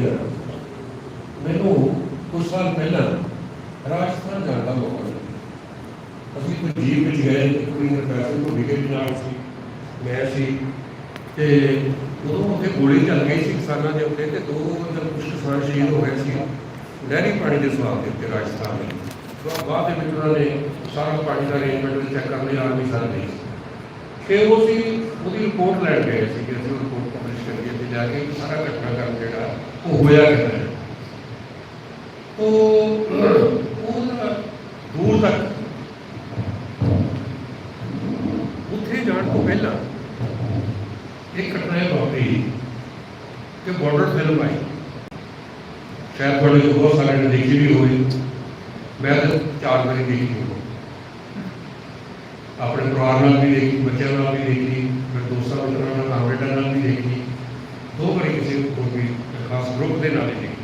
ਗਿਆ। ਮੈਨੂੰ ਕੁਝ ਸਾਲ ਪਹਿਲਾਂ ਰਾਜਸਥਾਨ ਜਾਣ ਦਾ ਮੌਕਾ ਮਿਲਿਆ। ਅਸੀਂ ਕੋਈ ਜੀਪ ਵਿੱਚ ਗਏ, ਕੋਈ ਪੈਸੇ ਤੋਂ ਵਿਗੇ ਨਾਲ ਸੀ, ਮੈਂ ਸੀ। ਤੇ ਉਦੋਂ ਉੱਥੇ ਗੋਲੀ ਚੱਲ ਗਈ ਸੀ ਕਿਸਾਨਾਂ ਦੇ ਉੱਤੇ ਤੇ ਦੋ ਮਤਲਬ ਕੁਝ ਕਿਸਾਨ ਸ਼ਹੀਦ ਹੋ ਗਏ ਸੀ ਨਹਿਰੀ ਪਾਣੀ ਦੇ ਸਵਾਲ ਦੇ ਉੱਤੇ ਰਾਜਸਥਾਨ ਵਿੱਚ ਤੋਂ ਬਾਅਦ ਦੇ ਵਿੱਚ ਉਹਨਾਂ ਨੇ ਸਾਰਾ ਪਾਣੀ ਦਾ ਅਰੇਂਜਮੈਂਟ ਚੈੱਕ ਕਰਨ ਲਈ ਆਰਮੀ ਸਰ ਗਈ ਫਿਰ ਉਹ ਸੀ, ਉਹਦੀ ਰਿਪੋਰਟ ਲੈਣ ਗਏ ਸੀ ਕਿ ਅਸੀਂ ਰਿਪੋਰਟ ਪਬਲਿਸ਼ ਕਰੀਏ ਤੇ ਜਾ ਕੇ ਸਾਰਾ ਘਟਨਾਕ੍ਰਮ ਜਿਹੜਾ ਉਹ ਹੋਇਆ ਕਿੱਦਾਂ ਹੈ? ਉਹ ਨਾ ਦੂਰ ਤੱਕ। ਉੱਥੇ ਜਾਣ ਤੋਂ ਪਹਿਲਾਂ ਇੱਕ ਘਟਨਾ ਵਾਪਰੀ ਕਿ ਬਾਰਡਰ ਫਿਲਮ ਆਈ। ਸ਼ਾਇਦ ਤੁਹਾਡੇ ਤੋਂ ਬਹੁਤ ਸਾਰਿਆਂ ਨੇ ਦੇਖੀ ਵੀ ਹੋਈ ਮੈਂ ਤਾਂ ਚਾਰ ਵਾਰੀ ਦੇਖੀ ਹੋਈ ਆਪਣੇ ਪਰਿਵਾਰ ਨਾਲ ਵੀ ਦੇਖੀ, ਬੱਚਿਆਂ ਨਾਲ ਵੀ ਦੇਖੀ ਫਿਰ ਦੋਸਤਾਂ ਮਿੱਤਰਾਂ ਨਾਲ ਕਾਮਰੇਡਾਂ ਨਾਲ ਵੀ ਦੇਖੀ। ਦੋ ਵਾਰੀ ਕਿਸੇ ਹੋਰ ਵੀ ਖਾਸ ਗਰੁੱਪ ਦੇ ਨਾਲ ਹੀ ਦੇਖੀ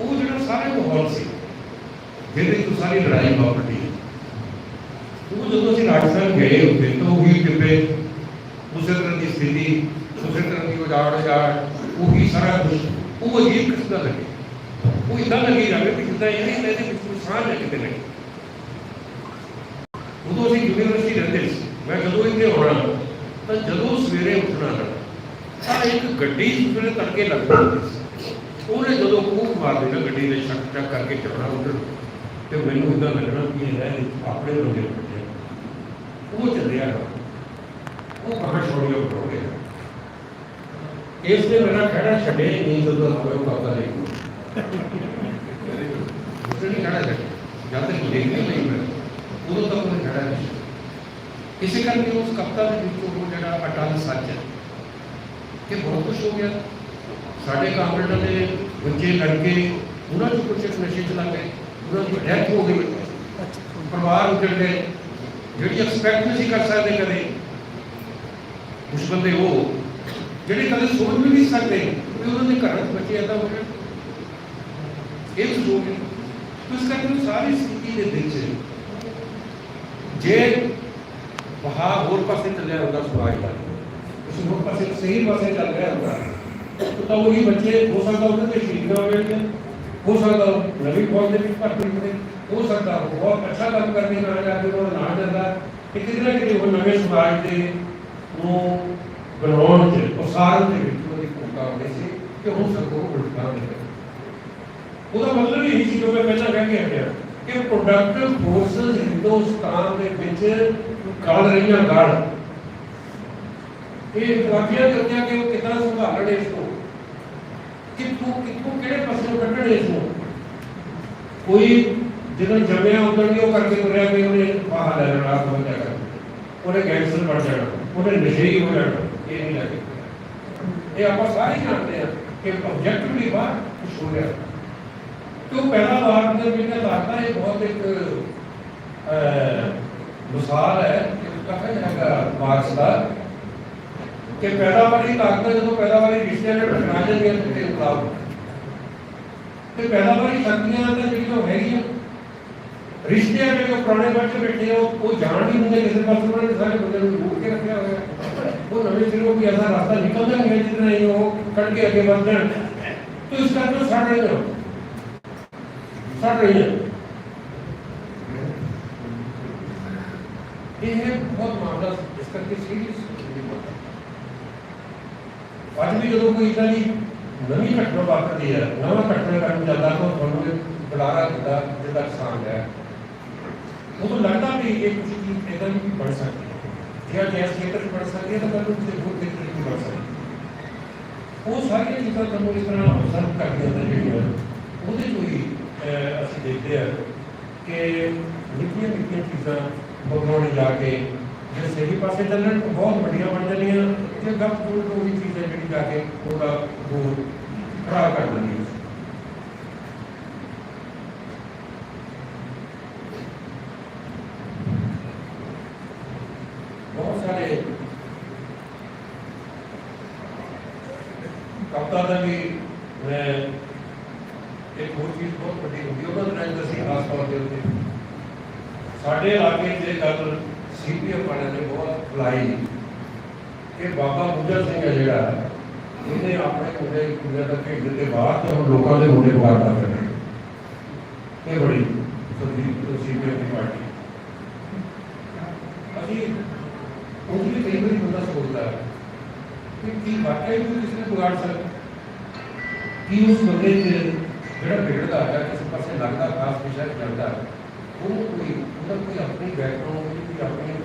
ਉਹ ਜਿਹੜਾ ਸਾਰੇ ਮਾਹੌਲ ਸੀ, ਜਿਹਦੇ ਤੋਂ ਸਾਰੀ ਲੜਾਈ ਵਾਪਰੀ। ਉਹ ਜਦੋਂ ਅਸੀਂ ਰਾਜਸਥਾਨ ਗਏ ਉੱਥੇ, ਤਾਂ ਉਹੀ ਟਿੱਬੇ ਉਸੇ ਤਰ੍ਹਾਂ ਦੀ ਸਥਿਤੀ, ਉਸੇ ਤਰ੍ਹਾਂ ਦੀ ਉਜਾੜ ਉਜਾੜ ਉਹੀ ਸਾਰਾ ਕੁਝ ਉਹ ਅਜੀਬ ਕਿਸਮ ਦਾ ਲੱਗੇ। ਉਹ ਇਦਾਂ ਲੱਗੀ ਜਾਵੇ ਕਿ ਜਿੱਦਾਂ ਇਹ ਨਹੀਂ ਇਹਦੇ ਵਿੱਚ ਕੋਈ ਸਾਹ ਕਿਤੇ ਨਹੀਂ ਉਦੋਂ ਅਸੀਂ ਯੂਨੀਵਰਸਿਟੀ ਰਹਿੰਦੇ ਸੀ। ਮੈਂ ਜਦੋਂ ਇੱਥੇ ਆਉਣਾ, ਤਾਂ ਜਦੋਂ ਸਵੇਰੇ ਉੱਠਣਾ ਤਾਂ ਇੱਕ ਗੱਡੀ ਸਵੇਰੇ ਤੜਕੇ ਲੱਗ ਜਾਂਦੀ ਸੀ ਉਹਨੇ ਜਦੋਂ ਕੂਕ ਮਾਰ ਦੇਣਾ ਗੱਡੀ ਦੇ ਛੱਕ ਛੱਕ ਕਰਕੇ ਚੱਲਣਾ ਉੱਧਰ ਤੇ ਮੈਨੂੰ ਇਦਾਂ ਲੱਗਣਾ ਕਿ ਇਹ ਰਹਿ ਆਪਣੇ ਬੰਦੇ ਉੱਤੇ ਉਹ ਚੱਲਿਆ ਨਾ ਉਹ ਕਹਾਂ ਛੋੜਿਓ ਕਰੋਗੇ ਇਸ ਨੇ ਮੇਰਾ ਖੜਾ ਛੱਡੇ ਨਹੀਂ, ਜਦੋਂ ਹੋਇਆ ਪਤਾ ਨਹੀਂ ਉਸੇ ਨਹੀਂ ਖੜਾ ਛੱਡੇ ਜਦ ਤੱਕ ਦੇਖਦੇ ਨਹੀਂ ਮੈਂ, ਉਦੋਂ ਤੱਕ ਉਹ ਖੜਾ ਨਹੀਂ ਇਸੇ ਕਰਕੇ ਉਸ ਕਪਤਾ ਦੇ ਵਿੱਚ ਉਹ ਜਿਹੜਾ ਅਟਲ ਸੱਚ ਹੈ ਕਿ ਬਹੁਤ ਕੁਝ ਹੋ ਗਿਆ। ਸਾਡੇ ਕਾਮਰੇਡਾਂ ਦੇ ਬੱਚੇ ਲੜਕੇ, ਉਹਨਾਂ ਨੂੰ ਕੁਝ ਨਸ਼ੇ ਚਲਾ ਗਏ। ਉਹਨਾਂ ਦੀ ਡੈਥ ਹੋ ਗਈ। ਪਰਿਵਾਰ ਉੱਜੜ ਗਏ। ਜਿਹੜੀ ਐਕਸਪੈਕਟ ਨਹੀਂ ਕਰ ਸਕਦੇ ਕਦੇ ਕੁਝ ਬੰਦੇ ਉਹ, ਜਿਹੜੇ ਕਦੇ ਸੋਚ ਵੀ ਨਹੀਂ ਸਕਦੇ ਕਿ ਉਹਨਾਂ ਦੇ ਘਰਾਂ 'ਚ ਬੱਚੇ ਏਦਾਂ ਹੋ ਗਏ ਇਹ ਕੁਝ ਹੋ ਗਿਆ ਤੋ ਇਸ ਕਰਕੇ ਸਾਰੀ ਸਥਿਤੀ ਦੇ ਵਿੱਚ ਜੇ ਵਹਾ ਹੋਰ ਪਾਸੇ ਚੱਲਿਆ ਹੁੰਦਾ ਸਵਾਈ ਦਾ ਉਸ ਹੋਰ ਪਾਸੇ ਸਹੀ ਪਾਸੇ ਚੱਲ ਰਿਹਾ ਹੁੰਦਾ ਤਾਂ ਉਹੀ ਬੱਚੇ ਹੋ ਸਕਦਾ ਉਹਨਾਂ ਦੇ ਸ਼ਹੀਦ ਹੋ ਗਏ ਹੋ ਸਕਦਾ ਉਹ ਨਵੀਂ ਫੌਜ ਦੇ ਵਿੱਚ ਭਰਤੀ ਹੋਵੇ ਹੋ ਸਕਦਾ ਉਹ ਬਹੁਤ ਅੱਛਾ ਕੰਮ ਕਰਨੇ ਨਾਲ ਜਾ ਕੇ ਉਹਨਾਂ ਨਾਲ ਜਾਂਦਾ ਕਿ ਕਿਤੇ ਨਾ ਕਿਤੇ ਉਹ ਨਵੇਂ ਸਮਾਜ ਦੇ ਨੂੰ ਬਣਾਉਣ ਚ ਉਸਾਰਨ ਦੇ ਵਿੱਚ ਉਹਦੀ ਭੂਮਿਕਾ ਹੁੰਦੀ ਸੀ ਕਿ ਹੁਣ ਸਭ ਨੂੰ ਉਲਟਾ ਦੇ ਉਹਦਾ ਮਤਲਬ ਇਹ ਸੀ ਜੋ ਮੈਂ ਪਹਿਲਾਂ ਕਹਿ ਕੇ ਹਟਿਆ ਕਿ ਪ੍ਰੋਡਕਟਿਵ ਫੋਰਸਸ ਹਿੰਦੁਸਤਾਨ ਦੇ ਵਿੱਚ ਗੜ ਰਹੀਆਂ ਗੜ ਇਹ ਇਨਕਲਾਬੀਆਂ ਕਰਦੀਆਂ ਕਿ ਉਹ ਕਿੱਦਾਂ ਸੰਭਾਲਣ ਇਸ ਨੂੰ ਕਿੱਥੋਂ ਕਿੱਥੋਂ ਕਿਹੜੇ ਪਾਸੇ ਨੂੰ ਕੱਢਣ ਇਸ ਨੂੰ ਕੋਈ ਜਦੋਂ ਜੰਮਿਆ ਉਦੋਂ ਵੀ ਉਹ ਕਰਕੇ ਤੁਰਿਆ ਕਿ ਉਹਨੇ ਬਾਹਰ ਲੈ ਲੈਣਾ ਰਾਤ ਹੋ ਜਾਣਾ ਉਹਨੇ ਗੈਂਗਸਟਰ ਬਣ ਜਾਣਾ ਉਹਨੇ ਨਸ਼ੇੜੀ ਹੋ ਜਾਣਾ ਇਹ ਨਹੀਂ ਲੱਗੇ ਇਹ ਆਪਾਂ ਸਾਰੇ ਜਾਣਦੇ ਆ ਕਿ ਆਬਜੈਕਟਿਵਲੀ ਬਾਹਰ ਕੁਝ ਹੋ ਰਿਹਾ ਕਿਉਂ ਪਹਿਲਾ ਵਾਰ ਦੇ ਵਿੱਚ ਲੱਗਦਾ ਇਹ ਬਹੁਤ ਇੱਕ ਅਹ, ਮਿਸਾਲ ਹੈ ਕਿ ਕਹਾ ਜਾਏਗਾ ਮਾਰਕਸ ਦਾ ਕਿ ਪੈਦਾਵਾਰੀ ਤਾਕਤ ਜਦੋਂ ਪੈਦਾਵਾਰੀ ਰਿਸ਼ਤਿਆਂ ਨਾਲ ਟਕਰਾ ਜਾਂਦੀਆਂ ਤੇ ਇਨਕਲਾਬ ਤੇ ਪੈਦਾਵਾਰੀ ਸ਼ਕਤੀਆਂ ਤਾਂ ਜਿਹੜੀਆਂ ਹੈਗੀਆਂ ਰਿਸ਼ਤਿਆਂ ਦੇ ਜੋ ਪੁਰਾਣੇ ਬੱਚੇ ਬੈਠੇ ਆ ਉਹ ਉਹ ਜਾਣ ਨਹੀਂ ਹੁੰਦੇ ਕਿਸੇ ਪਾਸੇ ਉਹਨਾਂ ਨੇ ਸਾਰੇ ਬੰਦੇ ਨੂੰ ਰੋਕ ਕੇ ਰੱਖਿਆ ਹੋਇਆ ਉਹ ਨਵੇਂ ਸਿਰੋਂ ਕੋਈ ਐਸਾ ਰਸਤਾ ਨਿਕਲਦਾ ਨਹੀਂ ਹੈ ਜਿਸ ਨਾਲ ਉਹ ਕੱਢ ਕੇ ਅੱਗੇ ਵੱਧ ਜਾਣ ਤੇ ਇਸ ਕਰਕੇ ਉਹ ਸੜ ਰਹੇ ਹੋ ਸੜ ਰਹੀ ਹੈ ਇਹ ਹੈ ਬਹੁਤ ਮਾਮਲਾ ਇਸ ਕਰਕੇ ਸੀਰੀਅਸ ਅੱਜ ਵੀ ਜਦੋਂ ਕੋਈ ਇਦਾਂ ਦੀ ਨਵੀਂ ਘਟਨਾ ਵਾਪਰਦੀ ਹੈ ਨਵਾਂ ਘਟਨਾ ਕਰਨ ਜਾਂਦਾ ਤਾਂ ਤੁਹਾਨੂੰ ਇਹ ਬੁਲਾਰਾ ਦਿੰਦਾ ਜਿਹਦਾ ਕਿਸਾਨ ਹੈ। ਉਦੋਂ ਲੱਗਦਾ ਵੀ ਇਹ ਕੁਝ ਚੀਜ਼ ਇਦਾਂ ਦੀ ਵੀ ਬਣ ਸਕਦੀ ਹੈ। ਜੇ ਅੱਜ ਇਸ ਖੇਤਰ 'ਚ ਬਣ ਸਕਦੀ ਹੈ ਤਾਂ ਕੱਲ੍ਹ ਨੂੰ ਕਿਸੇ ਹੋਰ ਖੇਤਰ 'ਚ ਵੀ ਬਣ ਸਕਦੀ ਹੈ। ਉਹ ਸਾਰੀਆਂ ਚੀਜ਼ਾਂ ਤੁਹਾਨੂੰ ਇਸ ਤਰ੍ਹਾਂ ਅਬਜ਼ਰਵ ਕਰਦੀਆਂ ਨੇ ਜਿਹੜੀਆਂ ਉਹਦੇ ਤੋਂ ਹੀ ਅਹ, ਅਸੀਂ ਦੇਖਦੇ ਹਾਂ ਕਿ ਨਿੱਕੀਆਂ ਨਿੱਕੀਆਂ ਚੀਜ਼ਾਂ ਬਦਲਾਉਣ ਜਾ ਕੇ ਜੇ ਸਹੀ ਪਾਸੇ ਚੱਲਣ ਤਾਂ ਬਹੁਤ ਵੱਡੀਆਂ ਬਣ ਜਾਂਦੀਆਂ ਤੇ ਗੱਪ ਦੂਰ ਤੋਂ ਵੀ ਚੀਜ਼ ਹੈ ਜਿਹੜੀ ਜਾ ਕੇ ਉਹਦਾ ਦੂਰ ਖਰਾਬ ਕਰ ਦਿੰਦੀ ਹੈ ਬਹੁਤ ਸਾਰੇ ਕਪਤਾ ਦਾ ਵੀ ਮੈਂ ਇੱਕ ਹੋਰ ਚੀਜ਼ ਬਹੁਤ ਵੱਡੀ ਹੁੰਦੀ ਉਹਨਾਂ ਦੇ ਨਾਲ ਅਸੀਂ ਖਾਸ ਤੌਰ ਤੇ ਉੱਤੇ ਸਾਡੇ ਇਲਾਕੇ 'ਚ ਇਹ ਗੱਲ ਸੀਪੀਐਮ ਵਾਲਿਆਂ ਨੇ ਬਹੁਤ ਫਲਾਈ ਕਿ ਬਾਬਾ ਬੁੱਢਾ ਸਿੰਘ ਹੈ ਜਿਹੜਾ, ਇਹਨੇ ਆਪਣੇ ਮੁੰਡੇ, ਕੁੜੀਆਂ ਦਾ ਭੇਜ ਦਿੱਤੇ ਬਾਹਰ ਤੇ ਹੁਣ ਲੋਕਾਂ ਦੇ ਮੁੰਡੇ ਬਾਹਰ ਦਾ ਫਿਰਦੇ ਇਹ ਬੜੀ ਸੰਦੀਪ ਸੀਪੀਐਮ ਦੀ ਪਾਰਟੀ। ਅਸੀਂ ਉਹ ਵੀ ਕਈ ਵਾਰੀ ਬੰਦਾ ਸੋਚਦਾ ਹੈ ਕਿ ਕੀ ਵਾਕਈ ਕੋਈ ਕਿਸੇ ਨੇ ਵਿਗਾੜ ਸਕਦਾ ਕੀ ਉਸ ਬੰਦੇ ਚ ਜਿਹੜਾ ਵਿਗੜਦਾ ਹੈ ਕਿਸੇ ਪਾਸੇ ਲੱਗਦਾ ਖਾਸ ਵਿਸ਼ਾ ਚੱਲਦਾ ਹੈ, ਉਹਨੂੰ ਕੋਈ, ਉਹਦਾ ਕੋਈ ਆਪਣੀ ਬੈਕਗ੍ਰਾਉਂਡ ਕੋਈ ਆਪਣੀ ਤਸਵੀਰ ਨਹੀਂ ਹੁੰਦੀ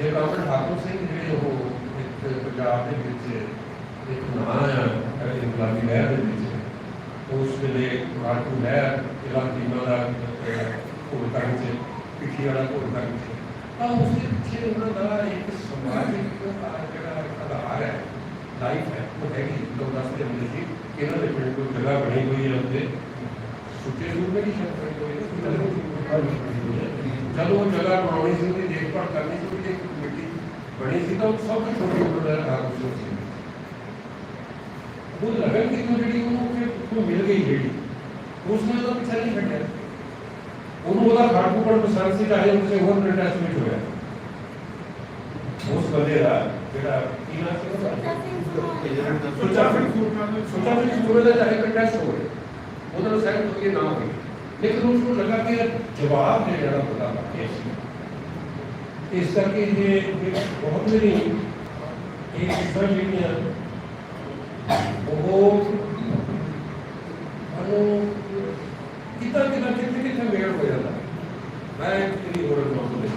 ਜੇ ਕਾਮਨ ਠਾਕੁਰ ਸਿੰਘ ਜਿਹੜੇ ਉਹ ਇੱਕ ਪੰਜਾਬ ਦੇ ਵਿੱਚ ਇੱਕ ਨਾਂ ਆ ਇਨਕਲਾਬੀ ਲਹਿਰ ਦੇ ਵਿੱਚ ਉਸ ਵੇਲੇ ਕਾਟੂ ਲਹਿਰ ਜਿਹੜਾ ਟੀਮਾਂ ਦਾ ਘੋਲ ਕਰਨ ਚ ਪਿੱਛੇ ਵਾਲਾ ਘੋਲ ਕਰਨ ਚ ਤਾਂ ਉਸ ਦੇ ਪਿੱਛੇ ਉਹਨਾਂ ਦਾ ਇੱਕ ਸਮਾਜਿਕ ਆ ਜਿਹੜਾ ਇੱਕ ਆਧਾਰ ਹੈ ਲਾਈਫ ਹੈ, ਉਹ ਹੈਗੀ ਲੋਕ ਦੱਸਦੇ ਹੁੰਦੇ ਸੀ ਕਿ ਇਹਨਾਂ ਦੇ ਪਿੰਡ ਕੋਈ ਜਗ੍ਹਾ ਬਣੀ ਹੋਈ ਹੈ ਉੱਤੇ ਸੁੱਚੇ ਸੂਰਮੇ ਦੀ ਸ਼ਰਤ ਬਣੀ ਹੋਈ ਹੈ ਜਦੋਂ ਉਹ ਜਗ੍ਹਾ ਬਣਾਉਣੀ ਸੀ, ਉਹਦੀ ਦੇਖਭਾਲ ਕਰਨੀ ਸੀ, ਉਹਦੀ ਇੱਕ ਕਮੇਟੀ ਬਣੀ ਸੀ ਤਾਂ ਉਹ ਸਭ ਤੋਂ ਛੋਟੀ ਉਮਰ ਦਾ ਆਗੂ ਸੀ ਉਹ ਲਗਨ ਕਿ ਉਹ ਜਿਹੜੀ ਉਹਨੂੰ ਫਿਰ ਉਹ ਮਿਲ ਗਈ ਜਿਹੜੀ ਉਸਨੇ ਉਹਦਾ ਪਿੱਛਾ ਨਹੀਂ ਛੱਡਿਆ ਉਹਨੂੰ ਉਹਦਾ ਖਾੜਕੂਪੜ ਪਸੰਦ ਸੀ ਚਾਹੇ ਉਸੇ ਹੋਰ ਅਟੈਚਮੈਂਟ ਹੋਇਆ ਉਸ ਬੰਦੇ ਦਾ ਜਿਹੜਾ ਕੀ ਨਾਮ ਸੀ ਉਹਦਾ ਸੁੱਚਾ ਸਿੰਘ ਸੁੱਚਾ ਸਿੰਘ ਸੂਰੇ ਦਾ ਚਾਹੇ ਕੰਟੈਸਟ ਹੋਵੇ ਉਹਦਾ ਨਾਲ ਸਹਿਮਤ ਹੋਈਏ ਨਾ ਹੋਵੇ ਲੇਕਿਨ ਉਸ ਨੂੰ ਲੱਗਾ ਕਿ ਜਵਾਬ ਦੇ ਜਿਹੜਾ ਪਤਾ ਬਾਕੀ ਸੀ ਇਸ ਕਰਕੇ ਇਹ ਬਹੁਤ ਮੇਰੀ ਇਹ ਕਿਸਮ ਜਿਹੜੀਆਂ ਉਹ ਅਨੂ ਕਿਤਾ ਕਿਤਾ ਕਿਤੇ ਕਿਤੇ ਮੇਲ ਹੋ ਜਾਂਦਾ। ਮੈਂ ਕਿਹੜੀ ਹੋਰ ਮੌਜੂਦ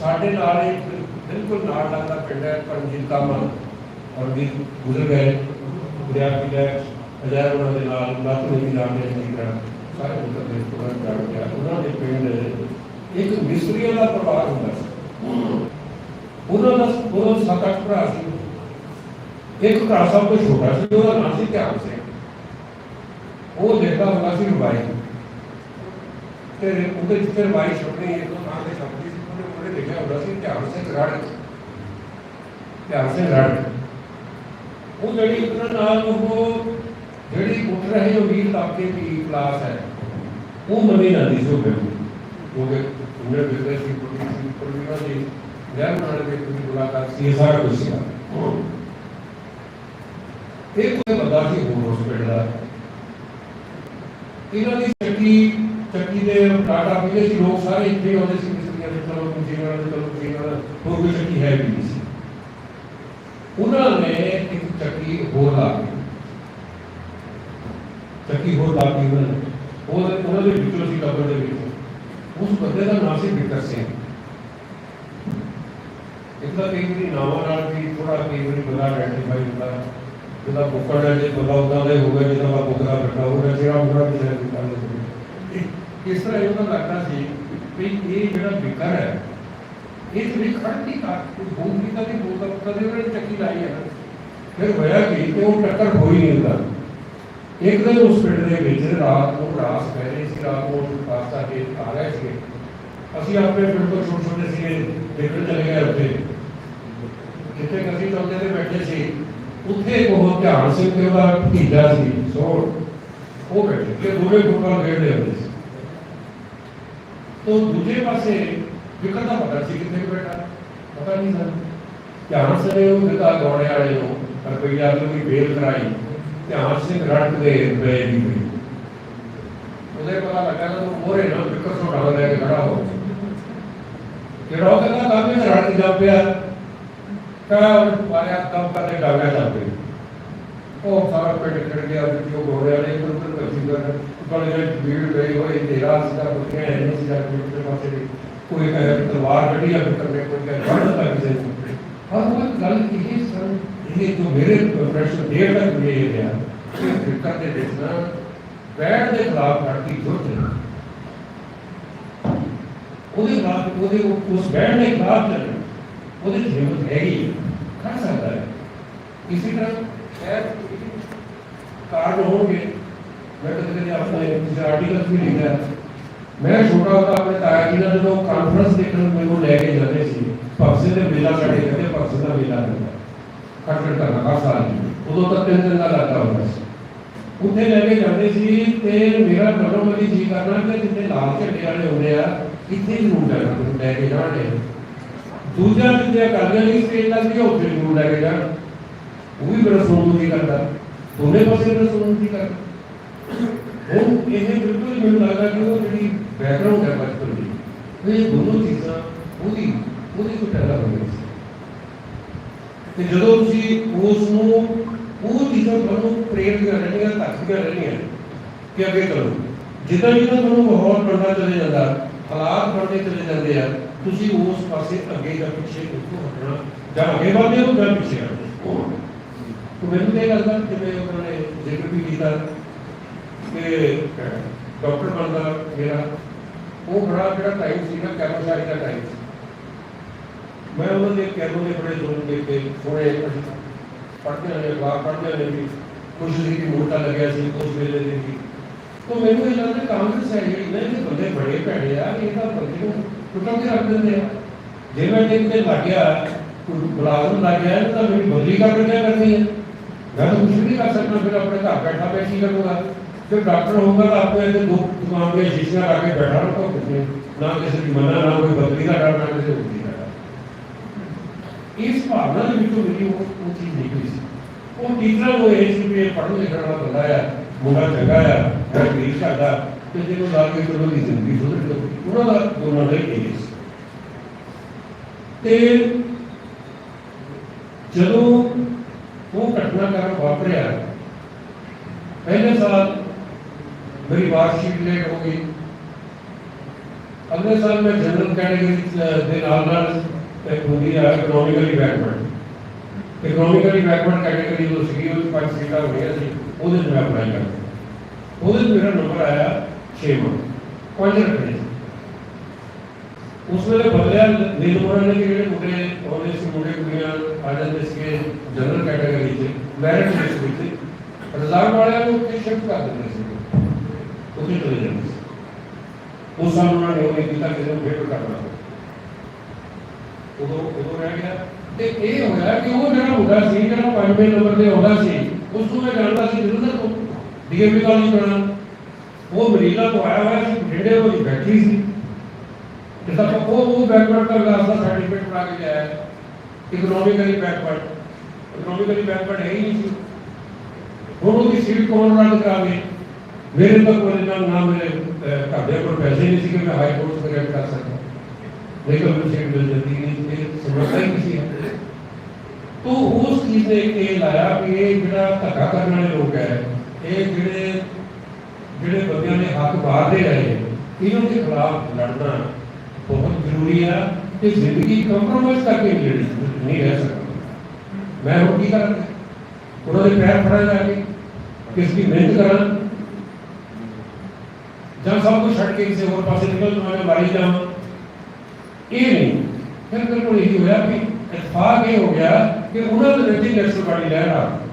ਸਾਡੇ ਨਾਲ ਇੱਕ ਬਿਲਕੁਲ ਨਾਲ ਲੱਗਦਾ ਪਿੰਡ ਹੈ ਪਰਮਜੀਤ ਕਾਮਾ ਔਰ ਵੀ ਗੁਜ਼ਰ ਗਏ। ਵਿਦਿਆਰਥੀ ਹੈ ਅਜਾਇਬ ਉਹਨਾਂ ਦੇ ਨਾਲ ਲੱਤ ਨਹੀਂ ਲਾਣੇ ਸੀ ਕਰ ਸਾਰੇ ਉੱਤਰ ਦੇਸ਼ ਤੋਂ ਬਾਹਰ ਜਾ ਗਿਆ ਉਹਨਾਂ ਦੇ ਪਿੰਡ ਇੱਕ ਮਿਸਰੀਆਂ ਦਾ ਪਰਿਵਾਰ ਹੁੰਦਾ ਸੀ। ਉਹਨਾਂ ਦਾ ਉਹ ਸੱਤ ਅੱਠ ਭਰਾ ਸੀ। ਇੱਕ ਭਰਾ ਸਭ ਤੋਂ ਛੋਟਾ ਸੀ, ਉਹਦਾ ਨਾਮ ਸੀ ਧਿਆਨ ਸਿੰਘ। ਉਹ ਦੇਖਦਾ ਹੁੰਦਾ ਸੀ ਰੁਬਾਈ। ਤੇ ਉਹਦੇ ਜਿੱਥੇ ਰੁਬਾਈ ਛਪਣੀ, ਇੱਕ ਥਾਂ ਤੇ ਛਪਦੀ ਸੀ। ਉਹਨੇ ਉਹਨੇ ਲਿਖਿਆ ਹੁੰਦਾ ਸੀ ਧਿਆਨ ਸਿੰਘ ਰੜ। ਧਿਆਨ ਸਿੰਘ ਰੜ। ਉਹ ਜਿਹੜੀ ਉਹਨਾਂ ਨਾਲ ਉਹ ਜਿਹੜੀ ਉੱਠ ਰਹੇ ਅਮੀਰ ਤਬਕੇ ਦੀ ਕਲਾਸ ਹੈ। ਉਹ ਮੰਨੀ ਜਾਂਦੀ ਸੀ ਉਹ ਬਿਲਕੁਲ ਕਿਉਂਕਿ ਦੀ ਪੁੱਛੀ ਸੀ ਪਰਵੀਨਾ ਦੀ ਗੈਰ ਬਣਾਉਣ ਦੇ ਕੋਈ ਮੁਲਾਕਾਤ ਸੀ ਇਹ ਸਾਰਾ ਕੁਝ ਸੀਗਾ। ਇਹ ਕੋਈ ਬੰਦਾ ਸੀ ਹੋਰ ਪਿੰਡ ਦਾ? ਇਹਨਾਂ ਦੀ ਚੱਕੀ ਚੱਕੀ ਦੇ ਟਾਟਾ ਪੀਲੇ ਸੀ ਲੋਕ ਸਾਰੇ ਇੱਥੇ ਆਉਂਦੇ ਸੀ ਮਿਸਰੀਆਂ ਦੇ ਚਲੋ ਕੁੰਜੀ ਨਾਲ ਚਲੋ ਕੁੰਜੀ ਨਾਲ ਹੋਰ ਕੋਈ ਚੱਕੀ ਹੈ ਵੀ ਨਹੀਂ ਸੀ। ਉਹਨਾਂ ਨੇ ਇੱਕ ਚੱਕੀ ਹੋਰ ਲਾ ਕੇ ਚੱਕੀ ਹੋਰ ਲਾ ਕੇ ਉਹਨਾਂ ਨੇ ਉਹ ਉਹਨਾਂ ਦੇ ਵਿੱਚੋਂ ਸੀ ਕਬਰ ਦੇ ਵਿੱਚ ਉਸ ਬੰਦੇ ਦਾ ਨਾਮ ਸੀ ਵਿਕਰ ਸਿੰਘ। ਤਾਂ ਕਈ ਵਾਰੀ ਨਾਵਾਂ ਨਾਲ ਵੀ ਥੋੜਾ ਕਈ ਵਾਰੀ ਬੰਦਾ ਆਇਡੈਂਟੀਫਾਈ ਹੁੰਦਾ। ਜਿਹਦਾ ਬੁੱਕੜ ਹੈ ਜੇ ਬੰਦਾ ਉਦਾਂ ਦਾ ਹੀ ਹੋਵੇ ਜਿਹਦਾ ਬਾ ਬੁੱਕੜਾ ਬੈਠਾ ਹੋਵੇ ਜਿਹੜਾ ਮੁੰਡਾ ਵੀ ਸ਼ਾਇਦ ਕਰ ਲੈ ਇਸ ਤਰ੍ਹਾਂ ਇਹ ਤਾਂ ਲੱਗਦਾ ਸੀ ਵੀ ਇਹ ਜਿਹੜਾ ਵਿਕਰ ਹੈ ਇਹ ਤੇ ਖੜ ਨਹੀਂ ਕਰ ਕੋਈ ਬੋਲ ਨਹੀਂ ਕਦੇ ਬੋਲਦਾ ਕਦੇ ਉਹਨੇ ਚੱਕੀ ਲਾਈ ਹੈ ਫਿਰ ਹੋਇਆ ਕਿ? ਤੇ ਉਹ ਟੱਕਰ ਹੋਈ ਨਹੀਂ ਹੁੰਦਾ ਇੱਕ ਦਿਨ ਉਸ ਪਿੰਡ ਦੇ ਵਿੱਚ ਰਾਤ ਨੂੰ ਰਾਸ ਪੈ ਰਹੀ ਸੀ, ਰਾਤ ਨੂੰ ਪਾਸਾ ਕੇ ਆ ਰਹੇ ਸੀ ਅਸੀਂ ਆਪਣੇ ਪਿੰਡ ਤੋਂ ਛੋਟੇ ਛੋਟੇ ਸੀਗੇ ਦੇਖਣ ਚਲੇ ਗਏ ਉੱਥੇ। ਜਿੱਥੇ ਅਸੀਂ ਚੌਂਕੇ ਤੇ ਬੈਠੇ ਸੀ, ਉੱਥੇ ਉਹ ਧਿਆਨ ਸਿੰਘ ਤੇ ਉਹਦਾ ਭਤੀਜਾ ਸੀ, ਸੋਹਣ। ਉਹ ਬੈਠੇ ਕਿ ਦੋਵੇਂ ਫੁੱਟਬਾਲ ਖੇਡਦੇ ਹੁੰਦੇ ਸੀ। ਤੋਂ ਦੂਜੇ ਪਾਸੇ ਵਿਕਰ ਦਾ ਪਤਾ ਸੀ ਕਿੱਥੇ ਬੈਠਾ, ਪਤਾ ਨਹੀਂ ਸਰ ਧਿਆਨ ਸਿੰਘ ਉਹ ਜਿਹੜਾ ਗਾਉਣੇ ਵਾਲੇ ਨੂੰ ਰੁਪਈਆ ਤੋਂ ਵੀ ਬੇਲ ਕਰਾਈ। ਧਿਆਨ ਸਿੰਘ ਰੜਕ ਦੇ ਰੁਪਏ ਦੀ ਹੋਈ ਉਹਦੇ ਪਤਾ ਲੱਗਾ ਨਾ ਉਹ ਮੋਰੇ ਨਾਲ ਵਿਕਰ ਤੋਂ ਡਾਲ ਲੈ ਕੇ ਖੜਾ ਹੋ ਗਿਆ ਜਿਹੜਾ ਉਹ ਕਹਿੰਦਾ ਕਾਮੇ ਦਾ ਰੜਕ ਜਾ ਪਿਆ ਕਾ ਪਾਰਿਆ ਕੰਮ ਕਰਦੇ ਡਾਗਾ ਜਾ ਪਈ ਉਹ ਸਾਰਾ ਪਿੰਡ ਖੜ ਗਿਆ ਵੀ ਉਹ ਗੋੜਿਆ ਨੇ ਇੱਕ ਉੱਪਰ ਕੱਚੀ ਕਰ ਬੜੇ ਜਿਹੇ ਭੀੜ ਗਈ ਹੋਈ ਤੇਰਾ ਸਿੱਧਾ ਪੁੱਛਿਆ ਨਹੀਂ ਸੀ ਜਾ ਕੇ ਉੱਤੇ ਪਾਸੇ ਦੀ ਕੋਈ ਕਹੇ ਤਲਵਾਰ ਕੱਢੀ ਆ ਫਿਕਰ ਨੇ ਕੋਈ ਕਹੇ ਫੜ ਦਿੱਤਾ ਕਿਸੇ ਨੂੰ ਹਾਂ ਉਹ ਗੱਲ ਇਹ ਸਰ ਇਹ ਜੋ ਮੇਰੇ ਪ੍ਰੈਸ਼ਰ ਦੇਰ ਤੱਕ ਮੇਰੇ ਇਹ ਰਿਹਾ ਕਿ ਫਿਕਰ ਦੇ ਵਿੱਚ ਨਾ ਬੈਠ ਦੇ ਖਿਲਾਫ ਲੜਕੀ ਜ਼ਰੂਰਤ ਹੈ ਉਹਦੇ ਖਿਲਾਫ ਉਹਦੇ ਉਸ ਬੈਠ ਦੇ ਖਿਲਾਫ ਚੱਲਣਾ ਉਹਦੇ ਚ ਹਿੰਮਤ ਹੈਗੀ ਹੈ, ਕਰ ਸਕਦਾ ਹੈ। ਇਸੇ ਤਰ੍ਹਾਂ ਸ਼ਾਇਦ ਕਾਰਨ ਹੋਣਗੇ। ਮੈਂ ਕਦੇ ਕਦੇ ਆਪਣੇ ਕਿਸੇ ਆਰਟੀਕਲ ਵੀ ਲਿਖਿਆ ਮੈਂ ਛੋਟਾ ਹੁੰਦਾ ਆਪਣੇ ਤਾਇਆ ਜੀ ਨਾਲ ਜਦੋਂ ਕਾਨਫਰੰਸ ਦੇਖਣ ਮੈਨੂੰ ਲੈ ਕੇ ਜਾਂਦੇ ਸੀ। ਭਗਸੇ ਦੇ ਮੇਲਾ ਸਾਡੇ ਕਹਿੰਦੇ ਭਗਸੇ ਦਾ ਮੇਲਾ ਲੱਗਦਾ। ਖੜਖੜ ਕਰਨਾ, ਹਰ ਸਾਲ ਉਦੋਂ ਤੱਕ ਤਿੰਨ ਦਿਨ ਦਾ ਲੱਗਦਾ ਹੁੰਦਾ ਸੀ। ਉੱਥੇ ਲੈ ਕੇ ਜਾਂਦੇ ਸੀ ਤੇ ਮੇਰਾ ਮਨੋਂ ਮਨੀ ਜੀ ਕਰਨਾ ਕਿ ਜਿੱਥੇ ਲਾਲ ਝੰਡੇ ਵਾਲੇ ਹੁੰਦੇ ਆ, ਇੱਥੇ ਹੀ ਰੂਟ ਹੈ ਮੈਨੂੰ ਲੈ ਕੇ ਜਾਣਗੇ ਦੂਜਾ ਵਿਦਿਆ ਕਰਦਿਆਂ ਨਹੀਂ, ਸਟੇਜ ਲੱਗਦੀ ਆ ਉੱਥੇ ਜ਼ਰੂਰ ਲੈ ਕੇ ਜਾਣ। ਉਹ ਵੀ ਬੜਾ ਸੋਚ ਦੀ ਕਰਦਾ। ਦੋਨੇ ਪਾਸੇ ਬੜਾ ਸੋਚ ਦੀ ਕਰਦਾ। ਹੁਣ ਇਹ ਬਿਲਕੁਲ ਮੈਨੂੰ ਲੱਗਦਾ ਕਿ ਉਹ ਜਿਹੜੀ ਬੈਕਗ੍ਰਾਉਂਡ ਹੈ ਬਚਪਨ ਦੀ, ਇਹ ਦੋਨੋਂ ਚੀਜ਼ਾਂ ਉਹਦੀ ਉਹਦੀ ਕੋਈ ਪੈਦਾ ਹੋ ਗਈ ਸੀ। ਤੇ ਜਦੋਂ ਤੁਸੀਂ ਉਸ ਨੂੰ ਉਹ ਚੀਜ਼ਾਂ ਤੁਹਾਨੂੰ ਪ੍ਰੇਰਿਤ ਕਰ ਰਹੀਆਂ ਧੱਕਦੀਆਂ ਰਹਿਣੀਆਂ ਕਿ ਅੱਗੇ ਕਰੋ ਜਿੱਦਾਂ ਜਿੱਦਾਂ ਤੁਹਾਨੂੰ ਮਾਹੌਲ ਬਣਦਾ ਚਲੇ ਜਾਂਦਾ, ਹਾਲਾਤ ਬਣਦੇ ਚਲੇ ਜਾਂਦੇ ਆ, ਤੁਸੀਂ ਉਸ ਪਾਸੇ ਅੱਗੇ ਜਾਂ ਪਿੱਛੇ ਕਿਉਂ ਹਟਣਾ ਜਾਂ ਅੱਗੇ ਵਧਦੇ ਹੋ ਜਾਂ ਪਿੱਛੇ ਹਟਦੇ ਹੋ ਤਾਂ ਮੈਨੂੰ ਤਾਂ ਇਹ ਲੱਗਦਾ ਜਿਵੇਂ ਉਹਨਾਂ ਨੇ ਜ਼ਿਕਰ ਵੀ ਕੀਤਾ, ਕਿ ਡਾਕਟਰ ਬਣਦਾ ਮੇਰਾ, ਉਹ ਬੜਾ ਜਿਹੜਾ ਟਾਈਮ ਸੀ ਨਾ ਕੈਮੋਸ਼ਾਰੀ ਦਾ ਟਾਈਮ ਸੀ। ਮੈਂ ਉਹਨਾਂ ਦੇ ਕੈਮੋ ਦੇ ਬੜੇ ਜ਼ੋਰ ਦੇ ਕੇ ਥੋੜੇ ਪੜ੍ਹਦੇ ਨੇ ਅਖਬਾਰ ਪੜ੍ਹਦੇ ਨੇ ਵੀ ਕੁਝ ਸੀ ਕਿ ਮੋਟਾ ਲੱਗਿਆ ਸੀ ਉਸ ਵੇਲੇ ਦੇ ਵੀ ਤਾਂ ਮੈਨੂੰ ਇਹ ਲੱਗਦਾ ਕਾਂਗਰਸ ਹੈ ਜਿਹੜੀ ਨਾ ਇਹ ਬੰਦੇ ਬੜੇ ਭੈੜੇ ਆ ਇਹ ਤਾਂ ਬੰਦੇ ਨੂੰ ਟੁੱਟਾ ਕੇ ਰੱਖ ਦਿੰਦੇ ਆ ਜੇ ਮੈਂ ਟਿਕ ਤੇ ਲੱਗ ਗਿਆ ਕੋਈ ਮੁਲਾਜ਼ਮ ਲੱਗ ਗਿਆ ਤਾਂ ਮੇਰੀ ਬਦਲੀ ਕਰ ਕਿਆ ਕਰਨੀ ਹੈ ਮੈਂ ਤਾਂ ਕੁਝ ਵੀ ਨਹੀਂ ਕਰ ਸਕਦਾ ਫਿਰ ਆਪਣੇ ਘਰ ਬੈਠਾ ਮੈਂ ਕੀ ਕਰੂੰਗਾ ਜੇ ਡਾਕਟਰ ਹੋਊਗਾ ਤਾਂ ਆਪਣੇ ਇੱਥੇ ਦੋ ਦੁਕਾਨ ਦੇ ਸ਼ੀਸ਼ੀਆਂ ਲਾ ਕੇ ਬੈਠਾ ਰਹੂਗਾ ਕਿਤੇ ਨਾ ਕਿਸੇ ਦੀ ਮੰਨਾ ਨਾ ਕੋਈ ਬਦਲੀ ਦਾ ਡਰ ਨਾ ਕਿਸੇ ਉਲਟੀ ਦਾ ਡਰ ਇਸ ਭਾਵਨਾ ਦੇ ਵਿੱਚੋਂ ਮੇਰੀ ਉਹ ਉਹ ਚੀਜ਼ ਨਿਕਲੀ ਸੀ। ਉਹ ਟੀਚਰ ਨੂੰ ਇਹ ਸੀ ਵੀ ਇਹ ਪੜ੍ਹਨ ਲਿਖਣ ਵਾਲਾ ਬੰਦਾ ਆ, ਮੁੰਡਾ ਚੰਗਾ ਆ ਮੈਂ ਗਰੀਬ ਕਰਦਾ ਤੇ ਜਿਹਨੂੰ ਲਾ ਕੇ ਚਲੋ ਦੀ ਜ਼ਿੰਦਗੀ ਸੁਧਰ ਜਾਊਗੀ ਉਹਨਾਂ ਦਾ ਦੋਨਾਂ ਦਾ ਹੀ ਸੀ। ਤੇ ਜਦੋਂ ਉਹ ਘਟਨਾ ਵਾਪਰਿਆ, ਪਹਿਲੇ ਸਾਲ ਮੇਰੀ ਮਾਰਕਸ਼ੀਟ ਲੇਟ ਹੋ ਗਈ। ਅਗਲੇ ਸਾਲ ਮੈਂ ਜਨਰਲ ਕੈਟਾਗਰੀ ਦੇ ਨਾਲ ਨਾਲ ਇੱਕ ਹੁੰਦੀ ਹੈ economically backward economically backward category ਜੋ ਸੀਗੀ, ਉਹ 'ਚ ਪੰਜ ਸੀਟਾਂ ਹੋਈਆਂ ਸੀ, ਉਹਦੇ 'ਚ ਮੈਂ ਅਪਲਾਈ ਕਰ। ਉਹਦੇ 'ਚ ਮੇਰਾ ਨੰਬਰ ਆਇਆ 6 ਪੰਜ ਰੱਖਣੇ ਸੀ ਉਸ ਵੇਲੇ ਬਦਲਿਆ ਨਿਰਮੋਹਨ ਨੇ ਕਿ ਜਿਹੜੇ ਮੁੰਡੇ ਆਉਂਦੇ ਸੀ ਮੁੰਡੇ ਕੁੜੀਆਂ ਆ ਜਾਂਦੇ ਸੀਗੇ ਜਨਰਲ ਕੈਟਾਗਰੀ 'ਚ ਮੈਰਿਟ ਲਿਸਟ ਵਿੱਚ। ਰਿਜ਼ਰਵ ਵਾਲਿਆਂ ਨੂੰ ਉੱਥੇ ਸ਼ਿਫਟ ਕਰ ਦਿੰਦੇ ਸੀ ਉੱਥੇ ਚਲੇ ਜਾਂਦੇ ਸੀ। ਉਸ ਸਾਲ ਉਹਨਾਂ ਨੇ ਉਹ ਨਹੀਂ ਕੀਤਾ ਕਿ ਇਹਨੂੰ ਫੇਰ ਕਰਨਾ। ਉਦੋਂ ਉਦੋਂ ਰਹਿ ਗਿਆ। ਤੇ ਇਹ ਹੋਇਆ ਕਿ ਉਹ ਜਿਹੜਾ ਮੁੰਡਾ ਸੀ ਜਿਹੜਾ ਪੰਜਵੇਂ ਨੰਬਰ ਤੇ ਆਉਂਦਾ ਸੀ ਉਸ ਨੂੰ ਮੈਂ ਜਾਣਦਾ ਸੀ ਜਲੰਧਰ ਤੋਂ ਡੀਏਵੀ ਕਾਲਜ ਪੜ੍ਹਨਾ। ਉਹ ਮਰੀਲਾ ਤੋਂ ਆਇਆ ਹੋਇਆ ਸੀ ਬਠਿੰਡੇ ਉਹ ਬੈਠੀ ਸੀ। ਤੇ ਤਾਂ ਉਹ ਉਹ ਬੈਕਵਰਡ ਦਾ ਕਲਾਸ ਦਾ ਸਰਟੀਫਿਕੇਟ ਬਣਾ ਕੇ ਲਿਆਇਆ। ਇਕਨੋਮਿਕਲੀ ਬੈਕਵਰਡ ਇਕਨੋਮਿਕਲੀ ਬੈਕਵਰਡ ਹੈ ਹੀ ਨਹੀਂ ਸੀ। ਹੁਣ ਉਹਦੀ ਸੀਟ ਕੌਣ ਰੱਦ ਕਰਾਵੇ? ਮੇਰੇ ਤਾਂ ਕੋਲ ਨਾ ਨਾ ਮੇਰੇ ਅਹ, ਘਰਦਿਆਂ ਕੋਲ ਪੈਸੇ ਨਹੀਂ ਸੀ ਕਿ ਮੈਂ ਹਾਈ ਕੋਰਟ ਤੋਂ ਗ੍ਰੈਬ ਕਰ ਸਕਾਂ। ਨਹੀਂ ਤਾਂ ਮੈਨੂੰ ਸੀਟ ਮਿਲ ਜਾਂਦੀ ਨਹੀਂ ਇਹ ਸਮਝਦਾ ਹੀ ਨਹੀਂ ਸੀ ਤੋ ਉਸ ਚੀਜ਼ ਨੇ ਇਹ ਲਾਇਆ ਕਿ ਇਹ ਜਿਹੜਾ ਧੱਕਾ ਕਰਨ ਵਾਲੇ ਲੋਕ ਹੈ ਇਹ ਜਿਹੜੇ ਜਿਹੜੇ ਬੰਦਿਆਂ ਨੇ ਹੱਕ ਬਾਹਰ ਦੇ ਰਹੇ ਇਹਨਾਂ ਦੇ ਖਿਲਾਫ ਲੜਨਾ ਬਹੁਤ ਜ਼ਰੂਰੀ ਹੈ ਕਿ ਜ਼ਿੰਦਗੀ ਕੰਪਰੋਮਾਈਜ਼ ਕਰਕੇ ਨਹੀਂ ਜਿਹੜੀ ਨਹੀਂ ਰਹਿ ਸਕਦਾ ਮੈਂ ਹੁਣ ਕੀ ਕਰਾਂ ਉਹਨਾਂ ਦੇ ਪੈਰ ਫੜਾ ਜਾ ਕੇ ਕਿਸ ਦੀ ਮਿਹਨਤ ਕਰਾਂ ਜਾਂ ਸਭ ਕੁਝ ਛੱਡ ਕੇ ਕਿਸੇ ਹੋਰ ਪਾਸੇ ਨਿਕਲ ਜਾਵਾਂ ਮੈਂ ਮਾਰੀ ਜਾਵਾਂ ਇਹ ਨਹੀਂ। ਫਿਰ ਬਿਲਕੁਲ ਇਹੀ ਹੋਇਆ ਕਿ ਇਤਫਾਕ ਇਹ ਹੋ ਗਿਆ ਕਿ ਉਹਨਾਂ ਦੇ ਵਿੱਚ ਨੈਸ਼ਨਲ ਪਾਰਟੀ ਲਹਿਰ ਆ ਗਈ।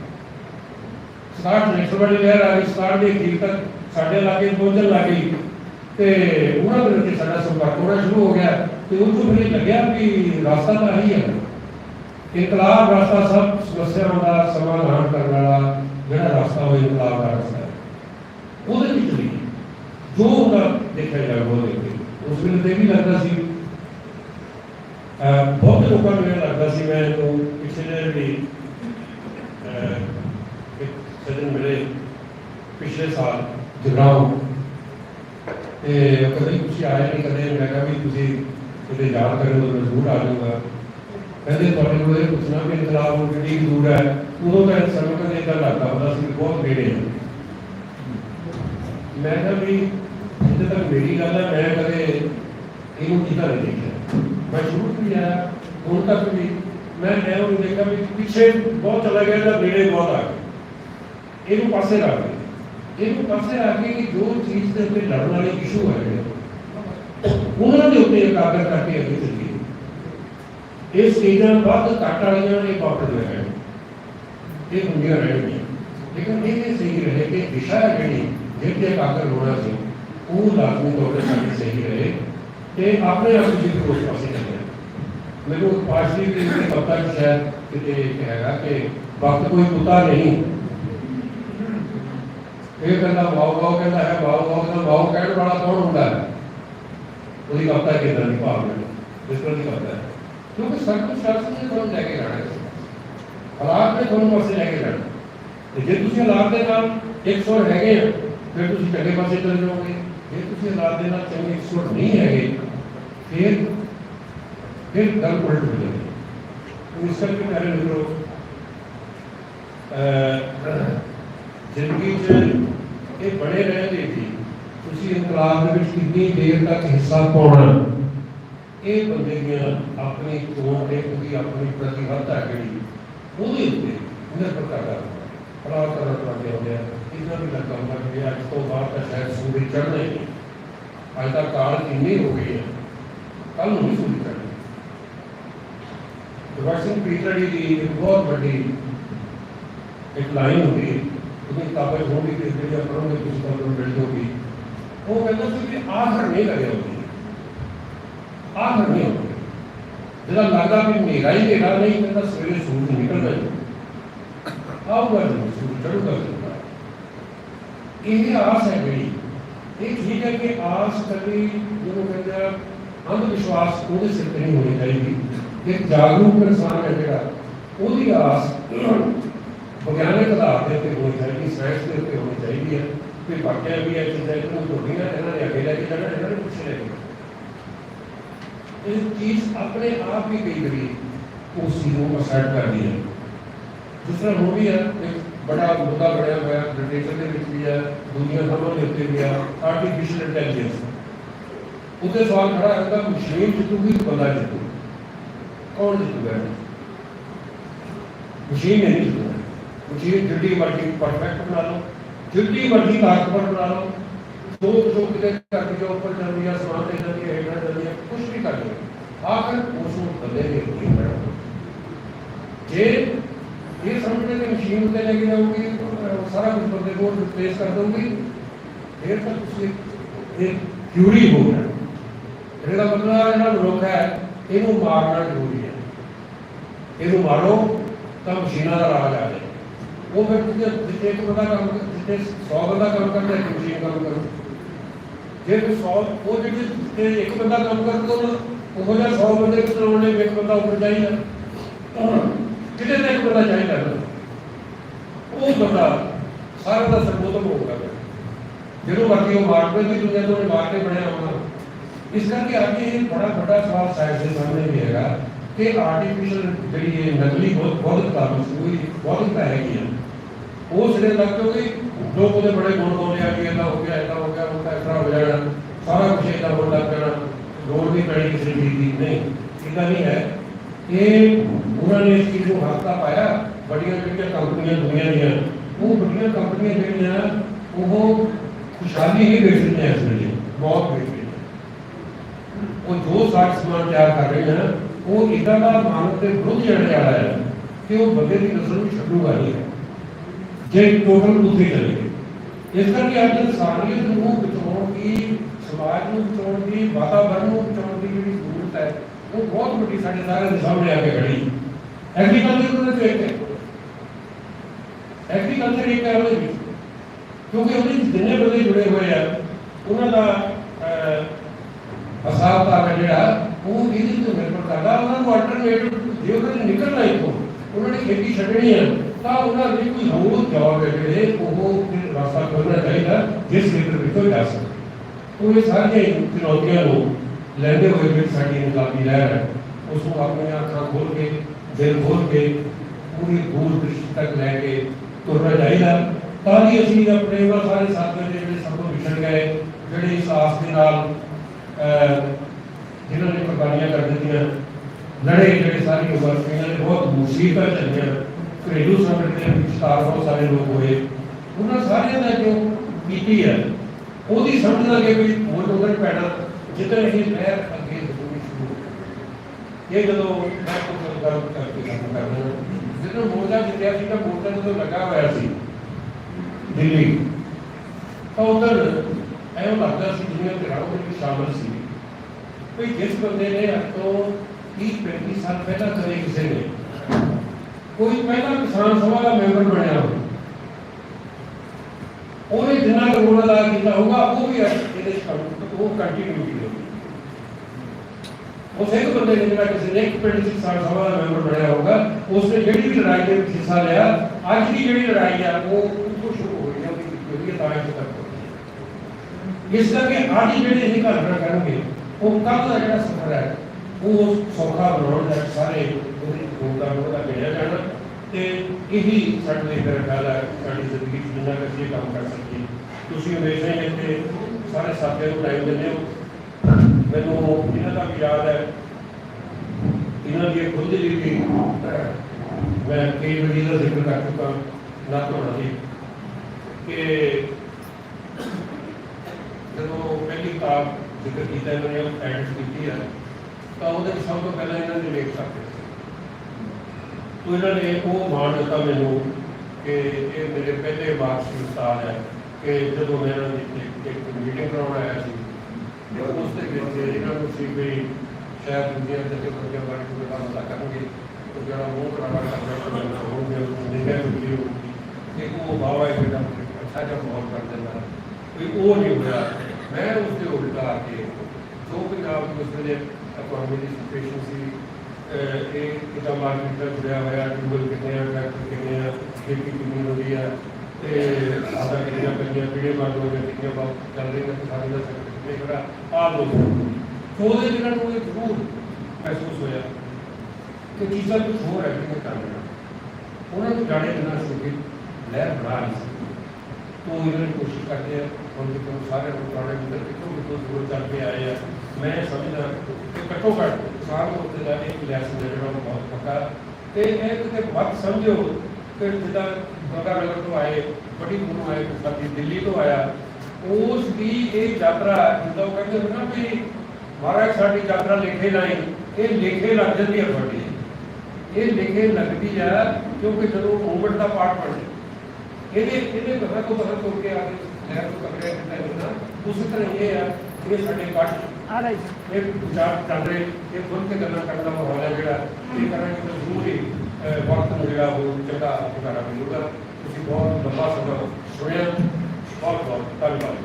67 ਨੈਸ਼ਨਲ ਲਹਿਰ ਆ ਗਈ 67 ਦੇ ਅਖੀਰ ਤੱਕ ਸਾਡੇ ਇਲਾਕੇ ਪਹੁੰਚਣ ਲੱਗ ਗਈ। ਤੇ ਉਹਨਾਂ ਦੇ ਵਿੱਚ ਸਾਡਾ ਸੰਪਰਕ ਹੋਣਾ ਸ਼ੁਰੂ ਹੋ ਗਿਆ। ਤੇ ਉਹ ਤੋਂ ਮੈਨੂੰ ਲੱਗਿਆ ਕਿ ਰਸਤਾ ਤਾਂ ਆਹੀ ਹੈ ਇਨਕਲਾਬ ਰਸਤਾ ਸਭ ਸਮੱਸਿਆਵਾਂ ਦਾ ਸਮਾਧਾਨ ਕਰਨ ਵਾਲਾ ਜਿਹੜਾ ਰਸਤਾ ਉਹ ਇਨਕਲਾਬ ਦਾ ਰਸਤਾ ਹੈ। ਉਹਦੇ ਵਿੱਚ ਵੀ ਜੋ ਉਹਦਾ ਦੇਖਿਆ ਜਾਵੇ, ਉਹ ਦੇਖੇ ਉਸ ਵੇਲੇ ਤੇ ਵੀ ਲੱਗਦਾ ਸੀ ਬਹੁਤ ਲੋਕਾਂ ਨੂੰ ਇਹ ਲੱਗਦਾ ਸੀ ਮੈਂ ਉਹ ਪਿਛਲੇ ਜਿਹੜੀ ਅਹ ਇੱਕ ਸੱਜਣ ਮਿਲੇ ਪਿਛਲੇ ਸਾਲ ਜਗਰਾਉਂ ਤੇ ਉਹ ਕਦੇ ਤੁਸੀਂ ਆਏ ਨਹੀਂ ਕਦੇ ਮੈਂ ਕਿਹਾ ਵੀ ਤੁਸੀਂ ਕਿਤੇ ਯਾਦ ਕਰੇ ਤਾਂ ਮੈਂ ਜ਼ਰੂਰ ਆ ਜਾਊਗਾ ਕਹਿੰਦੇ ਤੁਹਾਡੇ ਕੋਲ ਇਹ ਪੁੱਛਣਾ ਕਿ ਇਨਕਲਾਬ ਨੂੰ ਕਿੰਨੀ ਕੁ ਦੂਰ ਹੈ ਉਦੋਂ ਤਾਂ ਸਾਨੂੰ ਕਦੇ ਇਦਾਂ ਲੱਗਦਾ ਹੁੰਦਾ ਸੀ ਕਿ ਬਹੁਤ ਨੇੜੇ ਹੈ ਮੈਂ ਕਿਹਾ ਵੀ ਜਿੱਥੇ ਤੱਕ ਮੇਰੀ ਗੱਲ ਹੈ ਮੈਂ ਕਦੇ ਇਹਨੂੰ ਕਿਤਾ ਨਹੀਂ ਦੇਖਿਆ ਮੈਂ ਸ਼ੁਰੂ ਤੋਂ ਹੀ ਆਇਆ, ਹੁਣ ਤੱਕ ਵੀ। ਮੈਂ ਇਹ ਨੂੰ ਦੇਖਿਆ ਵੀ ਪਿੱਛੇ ਬਹੁਤ ਚਲਾ ਗਿਆ ਤਾਂ ਨੇੜੇ ਬਹੁਤ ਆ ਗਿਆ। ਇਹਨੂੰ ਪਾਸੇ ਰੱਖ ਕੇ ਇਹਨੂੰ ਪਾਸੇ ਰੱਖ ਕੇ ਕਿ ਜੋ ਚੀਜ਼ ਦੇ ਉੱਤੇ ਲੜਨ ਵਾਲੇ ਇਸ਼ੂ ਹੈ ਜਿਹੜੇ, ਉਹਨਾਂ ਦੇ ਉੱਤੇ ਇਕਾਗਰ ਕਰਕੇ ਅੱਗੇ ਚੱਲੀਏ। ਇਹ ਸਟੇਜਾਂ ਵੱਧ ਘੱਟ ਵਾਲੀਆਂ ਇਹ ਵਾਪਰ ਦੇ ਰਹੇ ਇਹ ਹੁੰਦੀਆਂ ਰਹਿਣਗੀਆਂ ਲੇਕਿਨ ਇਹ ਸਹੀ ਰਹੇ ਕਿ ਦਿਸ਼ਾ ਹੈ ਜਿਹੜੀ ਜਿੱਥੇ ਇਕਾਗਰ ਹੋਣਾ ਸੀ, ਉਹ ਲਾਜ਼ਮੀ ਤੌਰ ਤੇ ਸਾਡੀ ਸਹੀ ਰਹੇ ਤੇ ਆਪਣੇ ਆਪ ਜੀ ਨੂੰ ਉਸ ਪਾਸੇ ਚੱਲੇ ਮੈਨੂੰ ਪਾਰਟੀ ਦੇ ਵਿੱਚ ਪਤਾ ਕਿ ਸ਼ਾਇਦ ਕਿਤੇ ਕਹੇਗਾ ਕਿ ਵਕਤ ਕੋਈ ਪੁੱਤਾ ਨਹੀਂ ਇਹ ਕਹਿੰਦਾ ਵਾਓ ਵਾਓ ਕਹਿੰਦਾ ਹੈ ਵਾਓ ਵਾਓ ਕਹਿੰਦਾ ਵਾਓ ਕਹਿਣ ਵਾਲਾ ਕੌਣ ਹੁੰਦਾ ਹੈ ਉਹਦੀ ਕਵਤਾ ਕਿਦਾਂ ਦੀ ਭਾਵਨਾ ਜਿਸ ਤਰ੍ਹਾਂ ਦੀ ਕਵਤਾ ਹੈ ਕਿਉਂਕਿ ਸਰਕਮਸਟੈਂਸ ਨੇ ਤੁਹਾਨੂੰ ਲੈ ਕੇ ਜਾਣਾ ਹੈ ਹਾਲਾਤ ਨੇ ਤੁਹਾਨੂੰ ਪਾਸੇ ਲੈ ਕੇ ਜਾਣਾ ਤੇ ਜੇ ਤੁਸੀਂ ਹਾਲਾਤ ਦੇ ਨਾਲ 100 ਹੈਗੇ ਆ ਫਿਰ ਤੁਸੀਂ ਚੰਗੇ ਪਾਸੇ ਚਲੇ ਜਾਓਗੇ ਜੇ ਤੁਸੀਂ ਹਾਲਾਤ ਦੇ ਨਾਲ ਚੰਗੇ 100 ਨਹੀਂ ਹੈਗੇ ਫਿਰ ਫਿਰ ਗੱਲ ਉਲਟ ਹੋ ਜਾਏਗੀ ਇਸ ਕਰਕੇ ਮੇਰੇ ਮਿੱਤਰੋ ਅਹ ਜ਼ਿੰਦਗੀ 'ਚ ਇਹ ਬਣੇ ਰਹਿੰਦੇ ਸੀ ਤੁਸੀਂ ਇਨਕਲਾਬ ਦੇ ਵਿੱਚ ਕਿੰਨੀ ਦੇਰ ਤੱਕ ਹਿੱਸਾ ਪਾਉਣਾ ਇਹ ਬੰਦੇ ਦੀਆਂ ਆਪਣੀ ਚੋਣ ਤੇ ਉਹਦੀ ਆਪਣੀ ਪ੍ਰਤੀਬੱਧਤਾ ਜਿਹੜੀ ਉਹਦੇ ਉੱਤੇ ਨਿਰਭਰ ਕਰਦਾ ਪੜਾ ਕਰਨ ਵਾਲੇ ਹੁੰਦੇ ਆ ਇਹਨਾਂ ਵੀ ਲੱਗਾ ਹੁੰਦਾ ਕਿ ਅੱਜ ਤੋਂ ਬਾਅਦ ਤਾਂ ਸ਼ਾਇਦ ਸੂਰਜ ਚੜ੍ਹਨਾ ਹੀ ਨਹੀਂ ਅੱਜ ਦਾ ਕਾਲ ਇੰਨੀ ਹੋ ਗਈ ਹੈ ਕੱਲ ਨੂੰ ਨਹੀਂ ਸੂਰਜ ਚੜ੍ਹਨਾ ਗੁਰਬਖਸ਼ ਪੀਟਰ ਜੀ ਦੀ ਇੱਕ ਬਹੁਤ ਵੱਡੀ ਇੱਕ ਲਾਈਨ ਹੁੰਦੀ ਉਹਦੀ ਕਿਤਾਬਾਂ ਹੋਣਗੀ ਤੇ ਜਿਹੜੀ ਪੜ੍ਹੋਗੇ ਤੁਸੀਂ ਤੁਹਾਨੂੰ ਮਿਲ ਜਾਊਗੀ ਉਹ ਕਹਿੰਦਾ ਸੀ ਕਿ ਆਖਰ ਨਹੀਂ ਕਰਿਆ ਹੁੰਦੀ। ਆਖਰ ਨਹੀਂ ਹੁੰਦੀ। ਜਿਹੜਾ ਲੱਗਦਾ ਵੀ ਹਨੇਰਾ ਹੀ ਹਨੇਰਾ ਨਹੀਂ, ਕਹਿੰਦਾ ਸਵੇਰੇ ਸੂਰਜ ਨਿਕਲਦਾ ਹੀ ਆਊਗਾ ਜੀ, ਸੂਰਜ ਚੜੂਗਾ ਇਹ ਆਸ ਹੈ ਜਿਹੜੀ, ਇਹ ਠੀਕ ਹੈ ਕਿ ਆਸ ਕਦੇ, ਜਿਹਨੂੰ ਕਹਿੰਦੇ ਅੰਧ ਵਿਸ਼ਵਾਸ ਉਹਦੇ ਸਿਰ ਤੇ ਨਹੀਂ ਹੋਣੀ ਚਾਹੀਦੀ। ਇੱਕ ਜਾਗਰੂਕ ਇਨਸਾਨ ਹੈ ਜਿਹੜਾ, ਉਹਦੀ ਆਸ ਵਿਗਿਆਨਕ ਆਧਾਰ ਦੇ ਉੱਤੇ ਹੋਣੀ ਚਾਹੀਦੀ ਸਾਇੰਸ ਦੇ ਉੱਤੇ ਹੋਣੀ ਚਾਹੀਦੀ ਹੈ। ਕਿ ਵਾਕਿਆ ਵੀ ਇਹ ਚੀਜ਼ਾਂ ਇਹਨੂੰ ਤੁਹਾਡੀਆਂ ਇਹਨਾਂ ਨੇ ਅੱਗੇ ਲੈ ਕੇ ਜਾਣਾ, ਇਹਨਾਂ ਨੇ ਪਿੱਛੇ ਲੈ ਕੇ ਜਾਣਾ। ਇਹ ਚੀਜ਼ ਆਪਣੇ ਆਪ ਹੀ ਕਈ ਵਾਰੀ ਉਸ ਚੀਜ਼ ਨੂੰ ਅਸਰ ਕਰਦੀ ਹੈ। ਜਿਸ ਤਰ੍ਹਾਂ ਹੋ ਵੀ ਹੈ, ਇੱਕ ਬੜਾ ਮੁੱਦਾ ਬਣਿਆ ਹੋਇਆ ਲਿਟਰੇਚਰ ਦੇ ਵਿੱਚ ਵੀ ਹੈ, ਦੁਨੀਆ ਭਰ ਦੇ ਉੱਤੇ ਵੀ ਹੈ ਆਰਟੀਫੀਸ਼ੀਅਲ ਇੰਟੈਲੀਜੈਂਸ ਉੱਤੇ ਸਵਾਲ ਖੜਾ ਹੁੰਦਾ ਮਸ਼ੀਨ ਜਿੱਤੂਗੀ ਕਿ ਬੰਦਾ ਜਿੱਤੂ ਕੌਣ ਜਿੱਤੂਗਾ ਮਸ਼ੀਨ ਨੇ ਨਹੀਂ ਜਿੱਤਣਾ ਮਸ਼ੀਨ ਜਿੱਡੀ ਮਰਜ਼ੀ ਪਰਫੈਕਟ ਬਣਾ ਲਓ ਜਿੱਡੀ ਮਰਜ਼ੀ ਤਾਕਤਵਰ ਬਣਾ ਲਓ ਦੋ ਦੋ ਕਿਤੇ ਕਰਕੇ ਜੋ ਉੱਪਰ ਜਾਂਦੀ ਹੈ ਸਮਾਨ ਤੇ ਜਾਂਦੀ ਹੈ ਹੇਠਾਂ ਜਾਂਦੀ ਹੈ ਕੁਝ ਵੀ ਕਰ ਲਓ ਆਖਰ ਉਸ ਨੂੰ ਬੰਦੇ ਨੇ ਨਹੀਂ ਬਣਾਉਣਾ ਜੇ ਇਹ ਸਮਝਦੇ ਕਿ ਮਸ਼ੀਨ ਉੱਤੇ ਲੈ ਕੇ ਜਾਊਗੀ ਅਹ ਸਾਰਾ ਕੁਝ ਬੰਦੇ ਕੋਲ ਰਿਪਲੇਸ ਕਰ ਦਊਗੀ ਫਿਰ ਤਾਂ ਤੁਸੀਂ ਇਹ ਕਿਉਰੀ ਹੋ ਗਿਆ ਇਹਦਾ ਮਤਲਬ ਹੈ ਜਿਹੜਾ ਮਨੁੱਖ ਹੈ ਇਹਨੂੰ ਮਾਰਨਾ ਜ਼ਰੂਰੀ ਹੈ ਇਹਨੂੰ ਮਾਰੋ ਤਾਂ ਮਸ਼ੀਨਾਂ ਦਾ ਰਾਜ ਆ ਜਾਏ ਉਹ ਫਿਰ ਜਿੱਥੇ ਜਿੱਥੇ ਇੱਕ ਬੰਦਾ ਕੰਮ ਜਿੱਥੇ 100 ਬੰਦਾ ਕੰਮ ਕਰਦਾ, ਇੱਕ ਮਸ਼ੀਨ ਕੰਮ ਕਰੂ ਜੇ ਕੋਈ 100 ਉਹ ਜਿਹੜੇ ਜਿੱਥੇ ਇੱਕ ਬੰਦਾ ਕੰਮ ਕਰਦਾ ਉਹ ਉਹ ਜਿਹਾ 100 ਬੰਦੇ ਚਲਾਉਣ ਲਈ ਇੱਕ ਬੰਦਾ ਉੱਪਰ ਚਾਹੀਦਾ। ਕਿਤੇ ਨਾ ਇੱਕ ਬੰਦਾ ਚਾਹੀਦਾ ਨਾ। ਉਹ ਬੰਦਾ ਸਾਰਾ ਦਾ ਸਰਬੋਤਮ ਹੋਊਗਾ ਫਿਰ। ਜਦੋਂ ਬਾਕੀ ਉਹ ਮਾਰਦੇ ਦੀ ਦੁਨੀਆ ਤੋਂ ਮਾਰ ਕੇ ਬਣਿਆ ਹੋਣਾ ਇਸ ਕਰਕੇ ਅੱਜ ਇਹ ਬੜਾ ਵੱਡਾ ਸਵਾਲ ਸਾਇੰਸ ਦੇ ਸਾਹਮਣੇ ਵੀ ਹੈਗਾ। ਕਿ ਆਰਟੀਫੀਸ਼ੀਅਲ ਜਿਹੜੀ ਇਹ ਨਕਲੀ ਬਹੁਤ ਬਹੁਤ ਕਿਤਾਬਾਂ ਕੋਈ ਬਹੁਤ ਤਾਂ ਹੈਗੀ ਆ। ਉਹ ਜਿਹੜੇ ਲੱਗ ਕਿਉਂਕਿ ਲੋਕ ਉਹਦੇ ਬੜੇ ਗੁਣ ਗਾਉਂਦੇ ਆ ਕਿ ਇਹਦਾ ਹੋ ਗਿਆ, ਇਹਦਾ ਹੋ ਗਿਆ ਉਹ ਤਾਂ ਇਸ ਹੋ ਜਾਣਾ। ਸਾਰਾ ਕੁਝ ਇਹਦਾ ਹੋਣ ਲੱਗ ਪੈਣਾ ਲੋੜ ਨਹੀਂ ਪੈਣੀ ਕਿਸੇ ਚੀਜ਼ ਦੀ। ਨਹੀਂ, ਇਹਦਾ ਨਹੀਂ ਹੈ। ਇਹ ਉਹਨਾਂ ਨੇ ਇਸ ਚੀਜ਼ ਨੂੰ ਹੱਥਾ ਪਾਇਆ। ਵੱਡੀਆਂ ਜਿਹੜੀਆਂ ਕੰਪਨੀਆਂ ਦੁਨੀਆ ਦੀਆਂ, ਉਹ ਵੱਡੀਆਂ ਕੰਪਨੀਆਂ ਜਿਹੜੀਆਂ, ਉਹ ਖੁਸ਼ਹਾਲੀ ਹੀ ਵੇਚ ਇਸ ਵੇਲੇ। ਬਹੁਤ ਵੇਚ ਉਹ ਜੋ ਸਾਡ ਸਮਾਨ ਤਿਆਰ ਕਰ ਰਹੇ ਹਨ ਉਹ ਇਦਾਂ ਦਾ ਮਾਨਵ ਦੇ ਵਿਰੁੱਧ ਜਾਣ ਵਾਲਾ ਹੈ ਕਿ ਉਹ ਬੰਦੇ ਦੀ ਨਸਲ ਨੂੰ ਛੱਡੂਗਾ ਨਹੀਂ ਜੇ ਟੋਟਲ ਉੱਥੇ ਚਲੇ ਇਸ ਕਰਕੇ ਅੱਜ ਇਨਸਾਨੀਅਤ ਨੂੰ ਬਚਾਉਣ ਦੀ, ਸਮਾਜ ਨੂੰ ਬਚਾਉਣ ਦੀ ਵਾਤਾਵਰਣ ਨੂੰ ਬਚਾਉਣ ਦੀ ਜਿਹੜੀ ਜ਼ਰੂਰਤ ਹੈ, ਉਹ ਬਹੁਤ ਵੱਡੀ ਸਾਡੇ ਸਾਰਿਆਂ ਦੇ ਸਾਹਮਣੇ ਆ ਕੇ ਖੜੀ। ਐਗਰੀਕਲਚਰ ਨੂੰ ਦੇਖ ਐਗਰੀਕਲਚਰ ਇੱਕ ਹੈ। ਉਹਦੇ ਵਿੱਚ। ਕਿਉਂਕਿ ਉਹਦੇ ਜਿੰਨੇ ਬੰਦੇ ਜੁੜੇ ਹੋਏ ਆ, ਉਹਨਾਂ ਦਾ ਅਸਾਬ ਤਾਂ ਜਿਹੜਾ ਉਹ ਇਹਦੇ ਤੋਂ ਨਿਰਭਰ ਕਰਦਾ ਉਹਨਾਂ ਨੂੰ ਆਲਟਰਨੇਟਿਵ ਜੇ ਉਹਨਾਂ ਨੇ ਨਿਕਲਣਾ ਇੱਥੋਂ ਉਹਨਾਂ ਨੇ ਖੇਤੀ ਛੱਡਣੀ ਹੈ ਤਾਂ ਉਹਨਾਂ ਦੇ ਕੋਈ ਹੋਰ ਜਵਾਬ ਹੈ ਜਿਹੜੇ ਉਹ ਫਿਰ ਰਸਤਾ ਖੋਲ੍ਹਣਾ ਚਾਹੀਦਾ ਜਿਸ ਖੇਤਰ ਵਿੱਚੋਂ ਜਾ ਸਕੇ ਉਹ ਇਹ ਸਾਰੀਆਂ ਹੀ ਚੁਣੌਤੀਆਂ ਨੂੰ ਲੈਂਦੇ ਹੋਏ ਵੀ ਸਾਡੀ ਇਨਕਲਾਬੀ ਲਹਿਰ ਹੈ। ਉਸ ਨੂੰ ਆਪਣੀਆਂ ਅੱਖਾਂ ਖੋਲ ਕੇ ਦਿਲ ਖੋਲ ਕੇ ਪੂਰੀ ਦੂਰ ਦ੍ਰਿਸ਼ਟੀ ਤੱਕ ਲੈ ਕੇ ਤੁਰਨਾ ਚਾਹੀਦਾ। ਤਾਂ ਕਿ ਅਸੀਂ ਆਪਣੇ ਉਹ ਸਾਰੇ ਸਾਥੀਆਂ ਦੇ ਜਿਹੜੇ ਸਭ ਤੋਂ ਵਿਛੜ ਗਏ ਜਿਹੜੇ ਇਸ ਆਸ ਦੇ ਨਾਲ ਅਹ, ਜਿਨ੍ਹਾਂ ਨੇ ਕੁਰਬਾਨੀਆਂ ਕਰ ਦਿੱਤੀਆਂ, ਲੜੇ ਜਿਹੜੇ ਸਾਰੀ ਉਮਰ, ਇਹਨਾਂ ਨੇ ਬਹੁਤ ਮੁਸੀਬਤਾਂ ਝੱਲੀਆਂ ਘਰੇਲੂ ਸੰਕਟ ਦੇ ਵਿਚਕਾਰ ਬਹੁਤ ਸਾਰੇ ਲੋਕ ਹੋਏ ਉਹਨਾਂ ਸਾਰਿਆਂ ਦਾ ਜੋ ਕੀਤੀ ਹੈ, ਉਹਦੀ ਸਮਝ ਲੱਗੇ ਵੀ ਹੋਰ ਉਧਰ ਪੈਣਾ ਜਿੱਦਾਂ ਇਹ ਲਹਿਰ ਅੱਗੇ ਵਧਣੀ ਸ਼ੁਰੂ ਹੋਈ। ਇਹ ਜਦੋਂ ਮੈਂ ਕੁਝ ਗੱਲ ਕਰਕੇ ਕੰਮ ਕਰਦਾ ਜਦੋਂ ਮੋਰਚਾ ਜਿੱਤਿਆ ਸੀ ਤਾਂ ਮੋਰਚਾ ਜਦੋਂ ਲੱਗਾ ਹੋਇਆ ਸੀ ਦਿੱਲੀ, ਤਾਂ ਉਧਰ ਐਂ ਲੱਗਦਾ ਸੀ ਦੁਨੀਆ ਦੇ ਰਾਹ ਵਿੱਚ ਸ਼ਾਮਲ ਸੀ ਕੋਈ ਜਿਸ ਬੰਦੇ ਨੇ ਅੱਜ ਤੋਂ 30 35 ਸਾਲ ਪਹਿਲਾਂ ਕਦੇ ਕਿਸੇ ਨੇ ਕੋਈ ਪਹਿਲਾ ਕਿਸਾਨ ਸਭਾ ਦਾ ਮੈਂਬਰ ਬਣਿਆ ਹੋਵੇ ਉਹਨੇ ਜਿੰਨਾ ਕੁ ਰੋਲ ਅਦਾ ਕੀਤਾ ਹੋਊਗਾ ਉਹ ਵੀ ਅੱਜ ਇਹਦੇ ਚ ਕੰਮ ਉਹ ਕੰਟੀਨਿਊ ਕੀਤੀ ਹੋਊਗੀ ਉਸ ਇੱਕ ਬੰਦੇ ਨੇ ਜਿਹੜਾ ਕਿਸੇ ਨੇ ਇੱਕ ਪਿੰਡ ਚ ਸਾਡਾ ਸਭਾ ਦਾ ਮੈਂਬਰ ਬਣਿਆ ਹੋਊਗਾ ਉਸਨੇ ਜਿਹੜੀ ਵੀ ਲੜਾਈ ਦੇ ਵਿੱਚ ਹਿੱਸਾ ਲਿਆ ਅੱਜ ਦੀ ਜਿਹੜੀ ਲੜਾਈ ਆ ਉਹ ਉਹ ਸ਼ੁਰੂ ਹੋ ਰਹੀ ਹੈ ਉਹਦੀ ਤਾਂ ਇੱਥੇ ਤੱਕ ਪਹੁੰਚੀ ਹੈ। ਇਸ ਕਰਕੇ ਅੱਜ ਜਿਹੜੇ ਇਹ ਘਟਨਾ ਕਰਨਗੇ ਉਹ ਕੱਲ ਦਾ ਜਿਹੜਾ ਸਫ਼ਰ ਹੈ, ਉਹ ਸੌਖਾ ਬਣਾਉਣ ਦਾ ਸਾਰੇ ਉਹਦੇ ਯੋਗਦਾਨ ਉਹਦਾ ਮਿਲਿਆ ਜਾਣਾ ਤੇ ਇਹੀ ਸਾਡੇ ਲਈ ਮੇਰਾ ਖਿਆਲ ਹੈ ਸਾਡੀ ਜ਼ਿੰਦਗੀ 'ਚ ਜਿੰਨਾ ਕੁ ਅਸੀਂ ਇਹ ਕੰਮ ਕਰ ਸਕੀਏ। ਤੁਸੀਂ ਹਮੇਸ਼ਾ ਹੀ ਇੱਥੇ ਸਾਰੇ ਸਾਥੀਆਂ ਨੂੰ ਟਾਈਮ ਦਿੰਦੇ ਹੋ। ਮੈਨੂੰ ਇਹਨਾਂ ਦਾ ਵੀ ਯਾਦ ਹੈ, ਇਹਨਾਂ ਦੀ ਖੁਦ ਦੀ ਵੀ, ਮੈਂ ਕਈ ਵਾਰੀ ਦਾ ਜ਼ਿਕਰ ਕਰ ਚੁੱਕਾ ਨਾ ਤੁਹਾਡਾ ਜੀ। ਕਿ ਜਦੋਂ ਪਹਿਲੀ ਕਾਪ ਜ਼ਿਕਰ ਕੀਤਾ ਇਹਨਾਂ ਨੇ ਐਡ ਕੀਤੀ ਹੈ ਤਾਂ ਉਹਦੇ ਵਿੱਚ ਸਭ ਤੋਂ ਪਹਿਲਾਂ ਇਹਨਾਂ ਨੇ ਲੇਖ ਸਕਦੇ ਤੋ ਇਹਨਾਂ ਨੇ ਉਹ ਮਾਣ ਦਿੱਤਾ ਮੈਨੂੰ ਕਿ ਇਹ ਮੇਰੇ ਪਹਿਲੇ ਵਾਰਸ਼ਿਕ ਸਾਲ ਹੈ ਕਿ ਜਦੋਂ ਮੈਂ ਇਹਨਾਂ ਦੀ ਇੱਕ- ਮੀਟਿੰਗ ਕਰਾਉਣ ਆਇਆ ਸੀ, ਤੇ ਉਸ ਦੇ ਵਿੱਚ ਇਹਨਾਂ ਨੂੰ ਸੀ ਵੀ ਸ਼ਾਇਦ ਦੁਨੀਆ ਦੇ ਤੇ ਬੰਦਿਆਂ ਬਾਰੇ ਕੋਈ ਗੱਲ ਨਾ ਕਰਨਗੇ ਉਹ ਜਿਹੜਾ ਮੂੰਹ ਕਰਾਵਾ ਕਰਨਾ ਤਾਂ ਮੈਨੂੰ ਹੋਊਗਾ ਉਹ ਨਿਗਾਹ ਮਿਲੀ ਕਿ ਉਹ ਬਾਵਾ ਇਹ ਅੱਛਾ ਜਿਹਾ ਮਾਹੌਲ ਕਰ ਦਿੰਦਾ ਵੀ ਉਹ ਨਹੀਂ ਹੋਇਆ। ਮੈਂ ਉਸ ਦੇ ਉਲਟਾ ਆ ਕੇ ਜੋ ਪੰਜਾਬ ਦੇ ਉਸ ਵੇਲੇ ਇਕਨੋਮੀ ਦੀ ਸਿਚੁਏਸ਼ਨ ਸੀ ਇਹ ਕਿਤਾ ਮਾਰਕੀਟ ਨਾਲ ਜੁੜਿਆ ਹੋਇਆ ਟੂਬਲ ਕਿੰਨੇ ਆ ਫੈਕਟਰੀ ਕਿੰਨੇ ਆ, ਖੇਤੀ ਕਿੰਨੀ ਹੋ ਰਹੀ ਆ, ਤੇ ਆਦਾ ਕਿੰਨੀਆਂ ਪਈਆਂ, ਕਿਹੜੇ ਬੰਦ ਹੋ ਗਏ, ਕਿੰਨੀਆਂ ਬਾਤ ਚੱਲ ਰਹੀਆਂ ਤੇ ਸਾਰੇ ਦਾ ਕਿੰਨੇ ਕਿਹੜਾ ਆ ਲੋ ਉਹਦੇ ਜਿਹੜਾ ਨੂੰ ਇਹ ਜ਼ਰੂਰ ਮਹਿਸੂਸ ਹੋਇਆ ਕਿ ਚੀਜ਼ਾਂ ਕੁਝ ਹੋਰ ਹੈ ਕਿ ਕਰ ਉਹਨਾਂ ਨੂੰ ਜਾਣੇ ਬਿਨਾਂ ਸੁਣੀ ਲਹਿਰ ਬਣਾ ਨਹੀਂ ਸਕਦੀ ਤੋਂ ਇਹਨਾਂ ਕੋਸ਼ਿਸ਼ ਕਰਦੇ ਆ ਹੁਣ ਕਿ ਸਾਰੇ ਨੂੰ ਪੁਰਾਣੇ ਮਿੱਤਰ ਕਿੱਥੋਂ ਕਿੱਥੋਂ ਦੂਰ ਚੱਲ ਕੇ ਆਏ ਆ। ਮੈਂ ਸਮਝਦਾ ਕਿ ਘੱਟੋ ਘੱਟ ਕਿਸਾਨ ਨੂੰ ਉੱਤੇ ਦਾ ਇੱਕ ਲੈਸਨ ਜਿਹੜਾ ਉਹ ਬਹੁਤ ਪੱਕਾ। ਤੇ ਇਹ ਕਿਤੇ ਮਤ ਸਮਝੋ ਕਿ ਜਿੱਦਾਂ ਗੰਗਾ ਨਗਰ ਤੋਂ ਆਏ ਬੜੀ ਦੂਰੋਂ ਆਏ, ਸਾਡੀ ਦਿੱਲੀ ਤੋਂ ਆਇਆ, ਉਸ ਦੀ ਇਹ ਯਾਤਰਾ ਜਿੱਦਾਂ ਉਹ ਕਹਿੰਦੇ ਨੇ ਨਾ ਵੀ ਮਹਾਰਾਜ ਸਾਡੀ ਯਾਤਰਾ ਲਿਖੇ ਲਾਈ, ਇਹ ਲਿਖੇ ਲੱਗ ਜਾਂਦੀ ਹੈ ਤੁਹਾਡੀ। ਇਹ ਲਿਖੇ ਲੱਗਦੀ ਆ ਕਿਉਂਕਿ ਜਦੋਂ ਮੂਵਮੈਂਟ ਦਾ ਪਾਰਟ ਬਣਦੇ ਇਹਦੇ ਇਹਦੇ ਬਹਰ ਤੋਂ ਬਹਰ ਤੋਂ ਕੇ ਆ ਕੇ ਲਹਿਰ ਤੋਂ ਕਮਰੇ ਦੇ ਟਾਈਮ ਨਾ ਉਸੇ ਤਰ੍ਹਾਂ ਇਹ ਆ ਕਿ ਇਹ ਸਾਡੇ ਕੱਟ ਆ ਰਹੀ ਇਹ ਵਿਚਾਰ ਚੱਲ ਰਹੇ ਇਹ ਖੁੱਲ ਕੇ ਗੱਲਾਂ ਕਰਨ ਦਾ ਮਾਹੌਲ ਹੈ ਜਿਹੜਾ। ਇਹ ਕਰਾਂਗੇ ਤਾਂ ਜ਼ਰੂਰ ਹੀ ਵਕਤ ਨੂੰ ਜਿਹੜਾ ਉਹ ਚੰਗਾ ਉਗਾਰਾ ਮਿਲੂਗਾ। ਤੁਸੀਂ ਬਹੁਤ ਲੰਬਾ ਸਮਾਂ ਸੁਣਿਆ। ਬਹੁਤ ਬਹੁਤ ਧੰਨਵਾਦ।